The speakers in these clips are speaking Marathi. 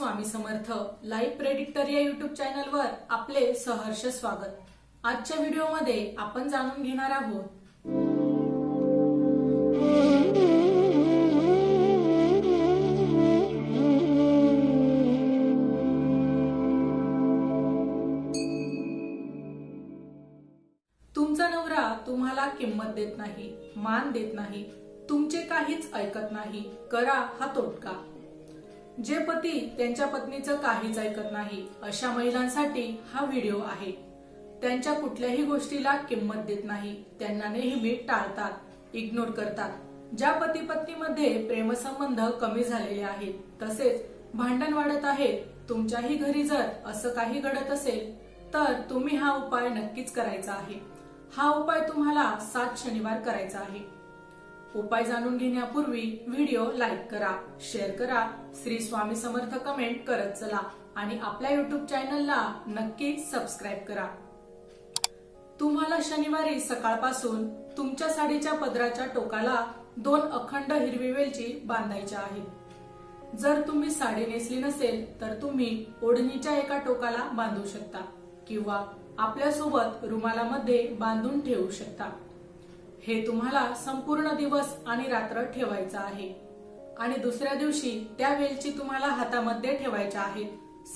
स्वामी समर्थ लाईव्ह प्रेडिक्टर या युट्यूब चॅनलवर आपले सहर्ष स्वागत. आजच्या व्हिडिओमध्ये आपण जाणून घेणार आहोत तुमचा नवरा तुम्हाला किंमत देत नाही मान देत नाही तुमचे काहीच ऐकत नाही करा हा तोटका. जे पती त्यांच्या पत्नीचं काहीच ऐकत नाही अशा महिलांसाठी हा व्हिडिओ आहे. त्यांच्या कुठल्याही गोष्टीला किंमत देत नाही. त्यांना नेहमी टाळतात इग्नोर करतात. ज्या पती पत्नीमध्ये प्रेमसंबंध कमी झालेले आहेत तसेच भांडण वाढत आहे तुमच्याही घरी जर असं काही घडत असेल तर तुम्ही हा उपाय नक्कीच करायचा आहे. हा उपाय तुम्हाला सात शनिवार करायचा आहे. उपाय जाणून घेण्यापूर्वी व्हिडिओ लाईक करा शेअर करा श्री स्वामी समर्थ कमेंट करत चला आणि आपल्या युट्यूब चॅनलला नक्की सबस्क्राईब करा. तुम्हाला शनिवारी सकाळपासून तुमच्या साडीच्या पदराच्या टोकाला दोन अखंड हिरवी वेलची बांधायच्या आहेत. जर तुम्ही साडी नेसली नसेल तर तुम्ही ओढणीच्या एका टोकाला बांधू शकता किंवा आपल्यासोबत रुमालामध्ये बांधून ठेवू शकता. हे तुम्हाला संपूर्ण दिवस आणि रात्र ठेवायचं आहे. आणि दुसऱ्या दिवशी त्या वेलची तुम्हाला हातामध्ये ठेवायच्या आहेत.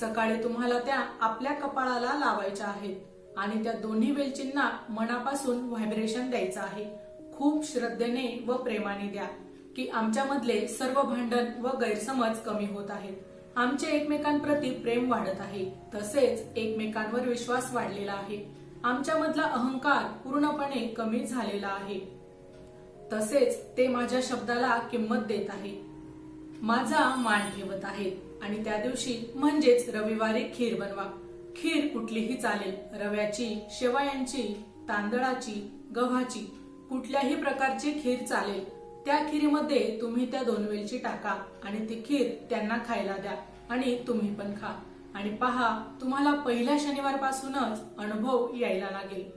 सकाळी तुम्हाला त्या आपल्या कपाळाला लावायच्या आहेत. आणि त्या दोन्ही वेलचींना मनापासून व्हायब्रेशन द्यायचं आहे. खूप श्रद्धेने व प्रेमाने द्या की आमच्यामधले सर्व भांडण व गैरसमज कमी होत आहेत. आमचे एकमेकांप्रती प्रेम वाढत आहे. तसेच एकमेकांवर विश्वास वाढलेला आहे. आमच्यामधला अहंकार पूर्णपणे कमी झालेला आहे. तसेच ते माझ्या शब्दाला किंमत देत आहे. माझा मान ठेवत आहेत आणि त्या दिवशी म्हणजेच रविवारी खीर बनवा. खीर कुठलीही चालेल. रव्याची शेवयांची तांदळाची गव्हाची कुठल्याही प्रकारची खीर चालेल. त्या खिरीमध्ये तुम्ही त्या दोन वेलची टाका आणि ती खीर त्यांना खायला द्या आणि तुम्ही पण खा. आणि पहा तुम्हाला पहिल्या शनिवारपासूनच अनुभव यायला लागेल.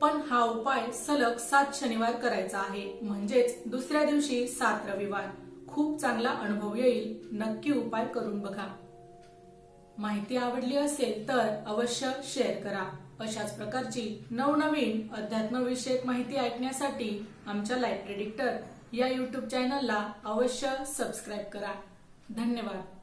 पण हा उपाय सलग सात शनिवार करायचा आहे. म्हणजेच दुसऱ्या दिवशी सात रविवार. खूप चांगला अनुभव येईल. नक्की उपाय करून बघा. माहिती आवडली असेल तर अवश्य शेअर करा. अशाच प्रकारची नवनवीन अध्यात्मविषयक माहिती ऐकण्यासाठी आमच्या लाईफ प्रेडिक्टर या युट्यूब चॅनलला अवश्य सबस्क्राईब करा. धन्यवाद.